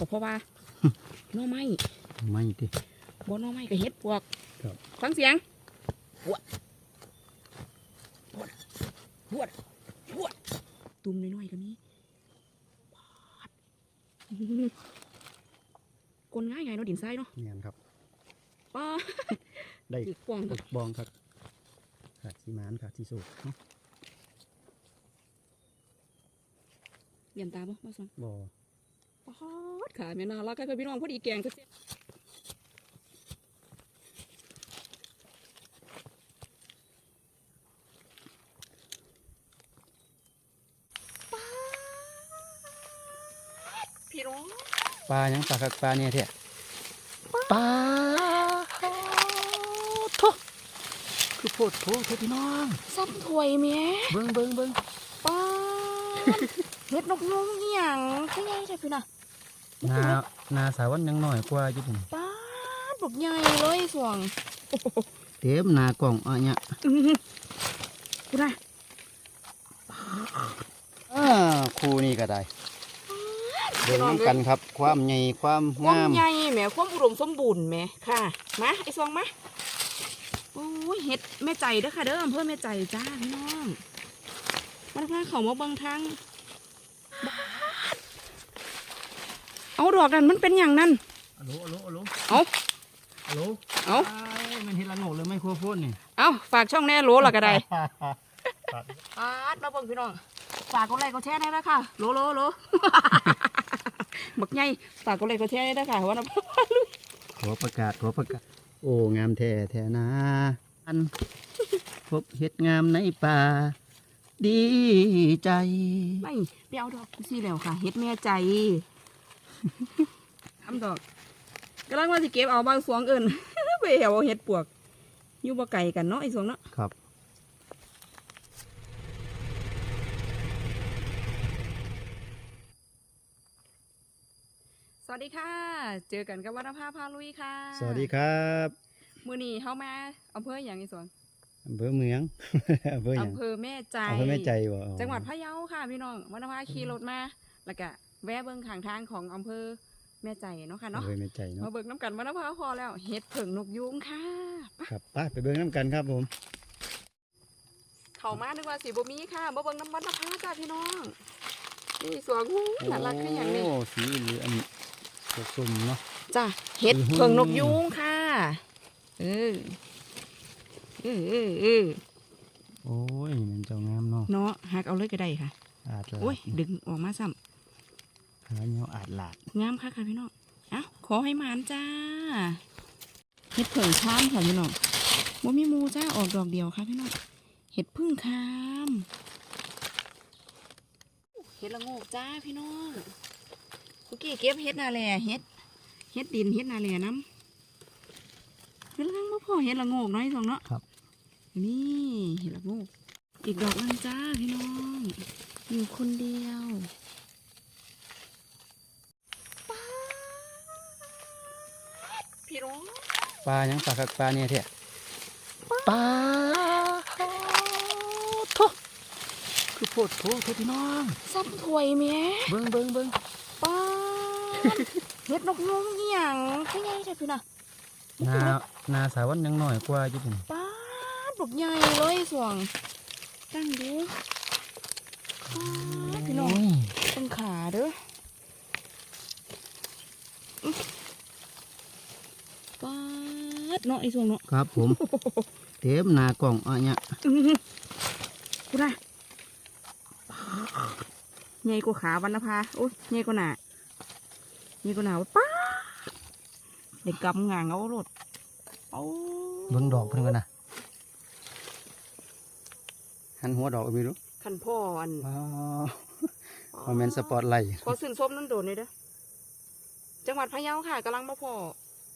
ก็เพราะว่าหน่อไม้ไม่ติบ่หน่อไม้ก็เฮ็ดปวกครับฟังเสียงปวดปวดปวดปวดตุ่มน้อยๆก็มีปาดกลง่ายไงเนาะดินทรายเนาะเนียนครับป้าดได้ถือกวางปึกบองครับขาดสีมานขาดสีสูบเนาะเยี่ยมตาบ่มาสังบ่ ปาดขาแม่น่ารักให้พี่น้องพอดีแกงก็เสียพี่น้องปลายังปลาคักปลาเนี่ยเท่ปลาโทคือโพดโพเท่พี่น้องซ้ำถ้วยแม่เบิ้งเบิ้งเบิ้งป้าดเฮ็ดนกนุ่งอีหยังคือไงจ้ะพี่น่ะ นานาสาวันยังน้อยกว่าอยู่พุ่นป้าดบักใหญ่เลยสวงเต็มหนากล่องอะเนี่ยอื้อหือคุณน่ะอ่าคู่นี้ก็ได้เบิ่งน้ำกันครับ ความใหญ่ความความงามใหญ่แหมความอุดมสมบูรณ์แหมค่ะมาไอ้สวงมาโอ้ยเฮ็ดแม่ใจเด้อค่ะเด้ออำเภอแม่ใจจ้าพี่น้องมันพาเขามาเบิ่งทางบาด เอาดอกนั้นมันเป็นอย่างนั้นอะโหลอะโหลอะโหลเอาอะโหลเอายมันเห็ดละโงกเลยไม่ครัวพ่นนี่เอาฝากช่องแน่โหลละก็ได้ปาดมาเบิ่งพี่น้องฝากกดไลค์กดแชร์ได้แล้วค่ะโหลโหลโหลบักใหญ่ฝากกดไลค์กดแชร์ได้ค่ะว่าน้ำขอประกาศขอประกาศ โอ้ งามแท้แท้นะ อัน พบเห็ดงามในป่า ดีใจ ไม่ไปเอาดอกสิแล้วค่ะเฮ็ดแม่ใจ ทำดอกกำลังว่าสิเก็บเอาบางสวงเอิญไปเอาเฮ็ดปวกอยู่บ่ไกลกันเนาะไอ้สวงเนาะครับสวัสดีค่ะ เจอกันกับวรรณภาพาลุยค่ะ สวัสดีครับมื้อนี้เฮามาอำเภอหยังไอ้สวงอำเภอเมืองอำเภอหยังอำเภอแม่ใจอำเภอแม่ใจบ่อ๋อจังหวัดพะเยาค่ะพี่น้องวรรณภาขี่รถมาแล้วก็ แวะเบิ่งข้างทางของอำเภอแม่ใจเนาะค่ะเนาะอำเภอแม่ใจเนาะมาเบิ่งน้ำกันวรรณภาพอแล้วเฮ็ดเผิงนกยุงค่ะไปครับไป้าไปเบิ่งน้ำกันครับผมเข้ามานึกว่าสิบ่มีค่ะมาเบิ่งน้ำวรรณภาจ้าพี่น้องนี่สวงหูน่ารักคือหยังนี่โอ้สีเหลืองอันนี้สดสุ่มเนาะจ้าเฮ็ดอื้อหือเผิงนกยุงค่ะเออเออเออเออโอ้ยมันเจ้างามเนาะเนาะหักเอาเลยก็ได้ค่ะอาดหลาโอ้ยดดึงออกมาซ้ หาเงี้ยวอาดหลาดำงามค่ะค่ะพี่น้องเอ้าขอให้หมานจ้าเฮ็ดเผิงช้ามค่ะพี่น้องบ่มีหมูจ้าออกดอกเดียวค่ะพี่น้องเฮ็ดพึ่งคามเฮ็ดละโงกจ้าพี่น้องคุกกี้เก็บเฮ็ดนาแลเฮ็ดเฮ็ดดินเฮ็ดนาแลน้ำเฮ็ดละงังบ่พอเฮ็ดละโงกน้อยสองเนาะครับ นี่เห็ดละโงกอีกดอกนึงจ้าพี่น้องอยู่คนเดียวป๊าด พี่น้องปลายังปลาคักปลาเนี่ยเท่ปลาโทคือโพดโพเท่พี่น้องซ้ำถ้วยแม่เบิ้งเบิ้งเบิ้งป๊าดเห็ดนกยุงอีหยังคือไงจ้ะพี่น่ะนานาสาวันยังน้อยกว่าอยู่พุ่นป๊าดบักใหญ่เลยสวงตั้งดูป๊าดพี่น้องโยต้นขาเด้ออื้อ ป๊าดเนาะไอ้สวงเนาะครับผม เต็มหนากล่องอะเนี่ยอื้อหือกูได้ใหญ่กว่าขาวันนภาโอ้ยใหญ่กว่าหนาใหญ่กว่าหนาป้าเด็กกำงางเอารถเอาเบิ้งดอกเพิ่นกันนะหันหัวดอกเอาไปดูขันพ่ออันอ๋อคอมเมนต์สปอตไลท์ขอสื่นส้มนั่นโดนเลยเด้อจังหวัดพะเยาค่ะกำลังมาพ่อ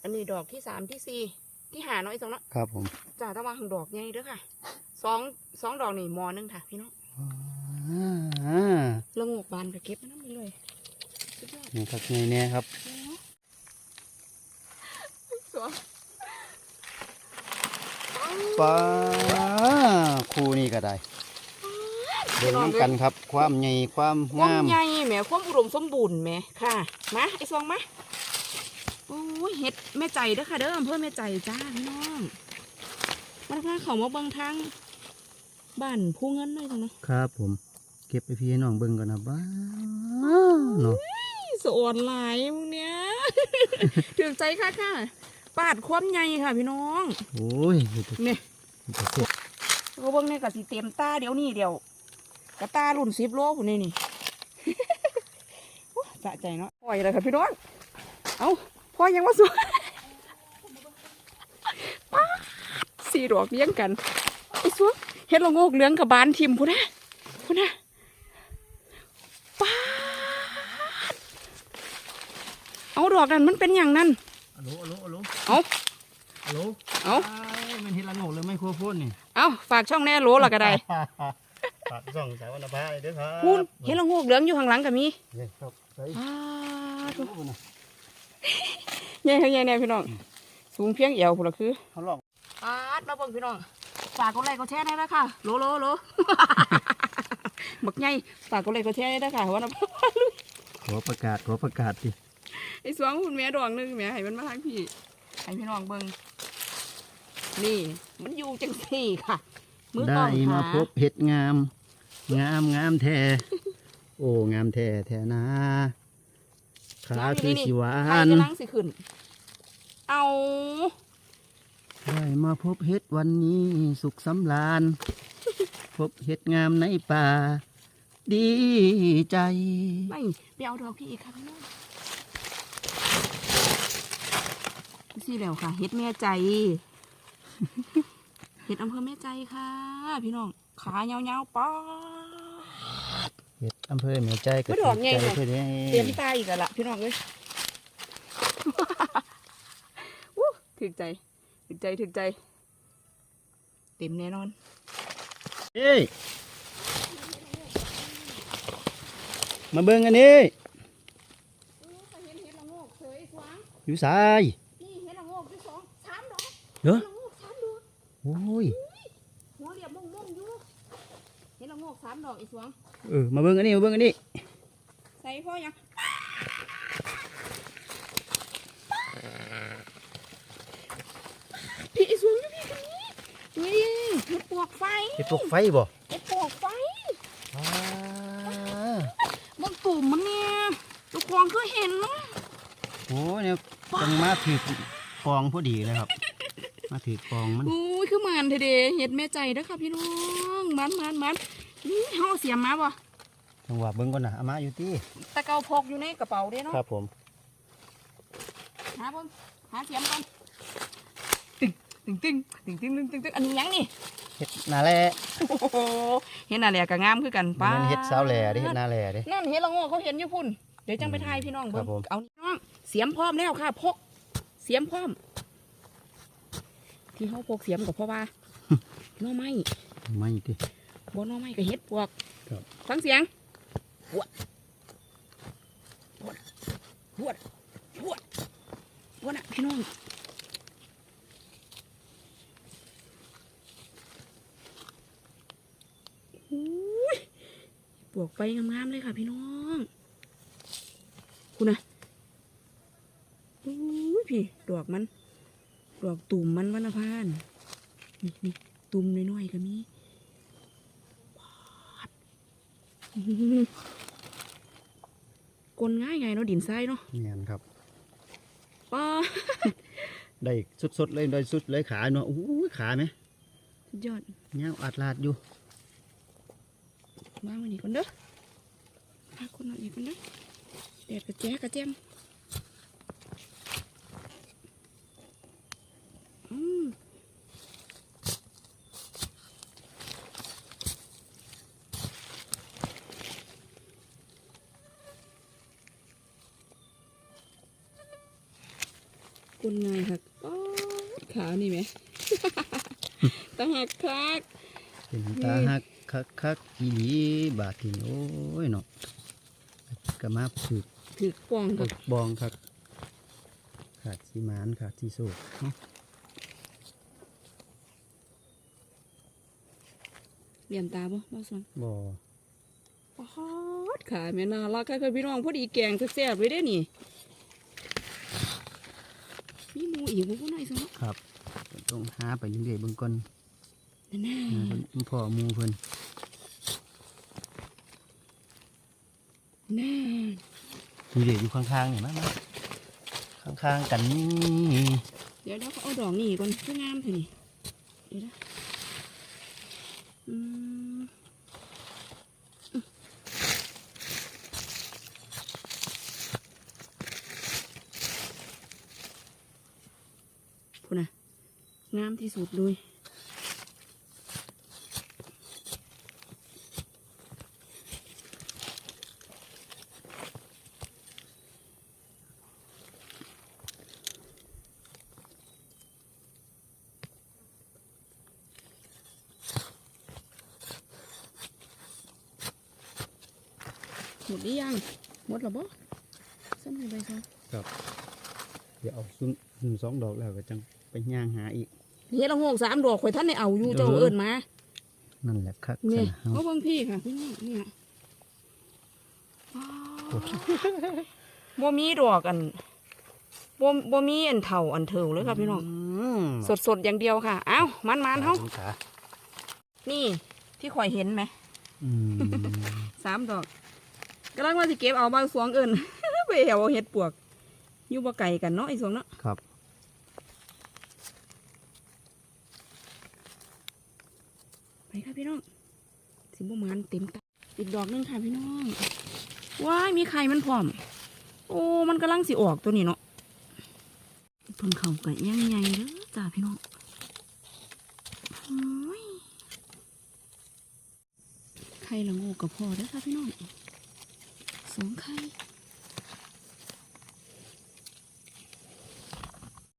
อันนี้ดอกที่สามที่สี่ที่หาเนาะไอ้สองเนาะครับผมจ่าตะวันของดอกใหญ่เด้อค่ะสองสองดอกนี่มอหนึงค่ะพี่น้องอ่าละโงกบานก็เก็บมาน้ำไปเลยสุดยอดนี่ครับนี่แน่ครับสวยปลาคู่นี้ก็ได้เบิ่งน้ำกันครับ ความใหญ่ความความงามใหญ่แหมความอุดมสมบูรณ์แหมค่ะมาไอ้ซองมา โอ้ยเฮ็ดแม่ใจเด้อค่ะเด้ออำเภอแม่ใจจ้าพี่น้องมาทางเขามาเบิ่งทางบ้านผู้เงินหน่อยจังเนาะครับ ผม เก็บไปพี่ให้น้องเบิ่งก่อนนะบ้าเนาะสะออนหลายมึงเนี้ยถึงใจค่ะค่ะปาดความใหญ่ค่ะพี่น้องโอ้ยนี่จะเนี่ยนี่จะเสียเขาเบิ่งเนี่ยกับสีเต็มตาเดี๋ยวนี้เดี๋ยวกระตารุ่นสิบโลผู้นี่นี่โอ้สะใจเนาะปล่อยเลยค่ะพี่น้อง เอ้า พ่อยังว่าสวยป๊าดสี่ดอกเลี้ยงกันไอ้สวงเฮ็ดละโงกเหลืองกับบานทิมพูนะพูนะป้าดเอาดอกนั้นมันเป็นอย่างนั้นอะโหลอะโหลอะโหลเอาอะโหลเอายมันเฮ็ดละโงกเลยไม่ครัวโพ่นนี่เอาฝากช่องแน่โหลละก็ได้ฝากส่องสาวนาภาเลยเด้อครับพูนเฮ็ดละโงกเหลืองอยู่ข้างหลังก็มีนี่ครับใส่ อ้าดูนะใหญ่ใหญ่แน่พี่น้อง สูงเพียงเอวพุ่นละคือเขาลองปาดมาเบิ่งพี่น้อง ฝากกดไลค์กดแชร์ได้แล้วค่ะโหลโหลโหลบักใหญ่ฝากกดไลค์กดแชร์ได้ค่ะว่านะขอประกาศขอประกาศดิไอ้สวงคุณแม่ดวงหนึงแม่ให้มันมาทางพี่ให้พี่น้องเบิ่งนี่ มันอยู่จังสี่ค่ะ มือกล้ได้องมาขาพบเห็ดงาม งามงามแท้โอ้งามแท้แท้นะ ขาคือสิหวาใครนจะนั่งสิขึ้น เอาได้มาพบเห็ดวันนี้สุขสำราญ พบเห็ดงามในป่า ดีใจ ไม่ไปเอาดอกพี่อีกค่ะพี่น้องสิแล้วค่ะเฮ็ดแม่ใจเฮ็ดอำเภอแม่ใจค่ะ พี่น้องขายาวๆป๊าดเห็ด อำเภอแม่ใจก็ไม่ดอกไงใจเนี่ย เพื่อได้เตรียมตายอีกแล้วล่ะพี่น้องเอ้ยวู้ถึกใจถึกใจถึกใจ เต็มแน่นอน เอ้ยมาเบิ่งอันนี้เห็นเห็ดละโงกเคยสวางอยู่สายนี่เห็ดละโงกที่สองสามดอกเหรอเห็ดละโงกสามดอกโอ้ยหัวเหลี่ยมม่วงๆอยู่เห็ดละโงกสามดอกอีสวง เออมาเบิ่งอันนี้มาเบิ่งอันนี้ใส่พ่อยังพี่อีสวงอยู่พี่คนนี้นี่เห็ดปวกไฟเห็ดพวกไฟบ่เห็ดปวกไฟอ่ามันตุ่มมันเนี่ยทุกคนก็เห็นเนาะโอ้เนี่ยจังมาถือฟองพอดีเลยครับมาถือฟองมันอุ้ยคือมันเทเดเห็ดแม่ใจเด้อค่ะพี่น้องมันมันมัน นี่เฮาเสียมมาบ่จังหวะเบิ้งก่อนนะอามาอยู่ที่ตะเกาพกอยู่ในกระเป๋าเด้เนาะครับผมหาเบิ้งหาเสียมก่อนตึงตึงตึงตึงตึงตึงตึงติงอันนี้ยังนี่เห็ดนาแล่เห็ดนาแล่ก็งามคือกันป้ามันเห็ดสาวแล่ดิเห็ดนาแล่ดินั่นเห็ดละงอเขาเห็นอยู่พุ่นเดี๋ยวจังไปทายพี่น้องเบิ้งเอาน้องเสียมพร้อมแล้วค่ะ พก เสียมพร้อม ที่เขาพกเสียมกับพ่อว่าน้อไม่ไม่ดิ บนน้อไม้ก็เฮ็ดปวกครับ ฟังเสียงปวดปวดปวดปวดปวดอะพี่น้องอุ้ยปวกไปงามๆเลยค่ะพี่น้อง คุณนะอุ้ยพี่ดอกมัน ดอกตุ่มมันวันละพาน นี่นี่ตุ่มน้อยๆก็มี อื้อหือ กลนง่ายไงเนาะดินทรายเนาะเนียนครับป้าได้สดๆเลยได้สุดเลยขาเนาะโอ้ยขาไหมสุดยอดเงาอัดลาดอยู่วางไว้นี่ก่อนเด้อมาคนหน่อยนี่ก่อนเด้อแดดกระแจกระแจมอืม กลนง่ายครับป๊าดขานี่ไหมตาหักคักเป็นตาหักคักคักๆอีหลีบาดทินโอ้ยเนาะกระมาถือถือปองปกับกบองครับขาดสีมานขาดสีสูบเนาะเหลี่ยมตาบ่บ่สวนบ่ปอดค่ะแม่น่ารักค่ะค่ะพี่น้องพอดีแกงแซ่บๆเลยเด้นี่ มีหมูอีกบ่ผู้น้อยซะเนาะครับต้องหาไปเรื่อยๆเบิ่งก่อนนั่นน่ะหาเพิ่นพ่อหมูเพิ่นน่านี่เด็อยู่ข้างๆนี่มั้งข้างๆกันนี่เดี๋ยวเดี๋ยวเขาเอาดอกนี่ก่อนคืองามเถอะนี่เดี๋ยวนะอืมพูดนะ งามที่สุดเลยหมดหรือยัง หมดหรอบ่ซ้ำให้ใบซองเดี๋ยวเอาซุ่มสองดอกแล้วก็จังไปย่างหาอีก เฮ็ดละโงกสามดอกข่อยท่านได้เอาอยู่เจ้าเออเอิ้นมานั่นแหละครับเนี่ยเฮาเอาเบิ่งพี่ค่ะพี่น้องเนี่ยว้าวบ่มีดอกอันบ่บ่มีอันเท่าอันเทิวเลยค่ะพี่น้องมสดๆอย่างเดียวค่ะ เอ้ามันมันๆเฮาขานี่ที่ข่อยเห็นไหมอืมสามดอกกำลังว่าสิเก็บเอาบางสวงเอิ้นไปเอาเห็ดปวกอยู่บ่ไกลกันเนาะไอ้สวงเนาะครับ ไปค่ะพี่น้อง สิบมันเต็มตาอีกดอกหนึงค่ะพี่น้อง ว้ายมีไข่มันพร้อม โอ้ มันกำลังสิออกตัวนี้เนาะเพิ่นเขากันยังไงเด้อจ้าพี่น้องโอ้ยไข่ละงูกับพอเด้อค่ะพี่น้องสองไข่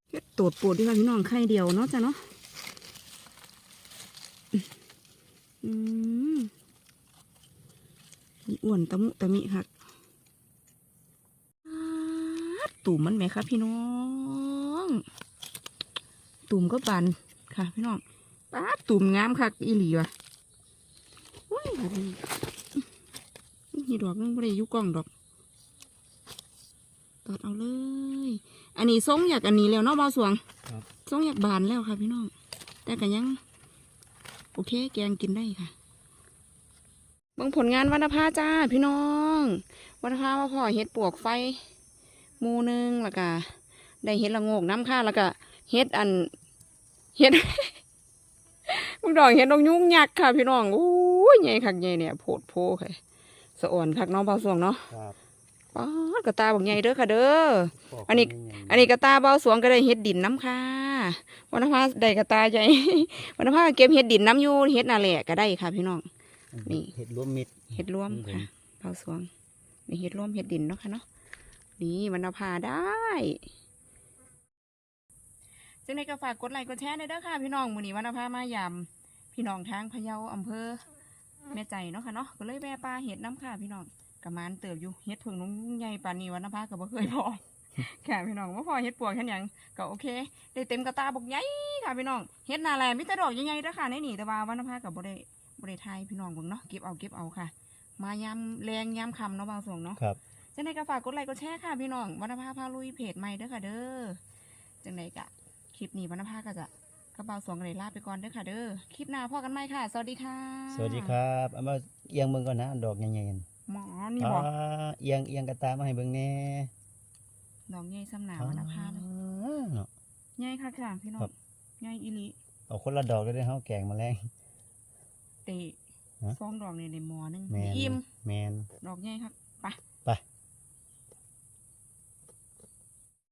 เฮ็ดโตดปวดด้วยค่ะพี่น้องไข่เดียวเนาะจ้ะเนาะ อืมมี อ้วนตะมุตะมิค่ะอ๊าดตุ่มมันไหมคะพี่น้อง ตุ่มก็บานค่ะ พี่น้องป้าดตุ่มงามค่ะอีหลีว่ะโอ้ยแบบนี้นี่ดอกนึงไม่ได้อยุกล้องดอกตัดเอาเลย อันนี้ทรงอยากอันนี้แล้วเนาะบาวสวงครับทรงอยากบานแล้วค่ะ พี่น้อง แต่ก็ยัง โอเค แกงกินได้ค่ะเบางผลงานวรรณภาจ้าพี่น้องวรรณภาว่าพ่อเฮ็ดปวกไฟหมูหนึงแล้วก็ได้เฮ็ดละโงกน้ำข้าแล้วก็เฮ็ดอันเฮ็ดมึงดอกเฮ็ดดอกยุ่งยักษ์ค่ะ พี่น้องโอ้ยใหญ่คักใหญ่เนี่ยโพดโพค่ะสะอ่อนคักน้องเบาสวงเนาะครับป๊าดกระตาบักใหญ่เด้อค่ะเด้ออันนี้ อันนี้กระตาเบาสวงก็ได้เฮ็ดดินน้ำค่ะวันนภาได้กระตาใหญ่วันนภาเก็บเฮ็ดดินน้ำอยู่เฮ็ดนาแหละก็ได้ค่ะ พี่น้อง นี่ เห็ดรวมมิตรเฮ็ดร่วมอืมค่ะเบาสวงนี่เฮ็ดร่วมเฮ็ดดินเนาะค่ะเนาะนี่วันนภาได้จังในก็ฝากกดไลค์กดแชร์หน่อยเด้อค่ะ พี่น้องมื้อนี้วันนภามายามพี่น้องทางพะเยาอำเภอแม่ใจเนาะค่ะเนาะก็เลยแวะปลาเฮ็ดน้ำค่ะ พี่น้องกระมานเติบอยู่เฮ็ดเพิ่งน้องใหญ่ปานนี้วันนภาก็บ่เคยพอ ค่ะพี่น้องว่าพอเฮ็ดปวกแค่ยังก็โอเค ได้เต็มกระตาบอกใหญ่ค่ะพี่น้องเฮ็ดนาแลมีแต่ดอกใหญ่ๆเด้อค่ะในนี่แต่ว่าวันนภากับบ่ได้ บ่ได้ทายพี่น้องเบิ่งเนาะเก็บเอาเก็บเอาค่ะ มายามแรงยามค่ำเนาะบางส่วนเนาะครับจังไดก็ฝากกดไลค์กดแชร์ค่ะพี่น้องวันนภาพาลุยเพจใหม่เด้อค่ะ เด้อจังไดก็คลิปนี้วันนภาก็จะกระเป๋าสวงกันเลยลาไปก่อนเด้อค่ะ เด้อคลิปหน้าพอกันใหม่ค่ะ สวัสดีค่ะสวัสดีครับเอามาเอียงเบิ่งก่อนนะดอกใหญ่ๆหมอนี่อ่าบอกเอียงเอียงกระตามาให้เบิ่งแหน่ดอกใหญ่สำหนาวันนภาเลยอ่าเนาะใหญ่ค่ะค่ะพี่น้อครังบใหญ่อีหลีเอาคนละดอกเลยเด้อเฮาแกงมาแรง เตะฮะ สองดอกในในหมอหนึงแมนอิ่มแมน ดอกใหญ่ครับไป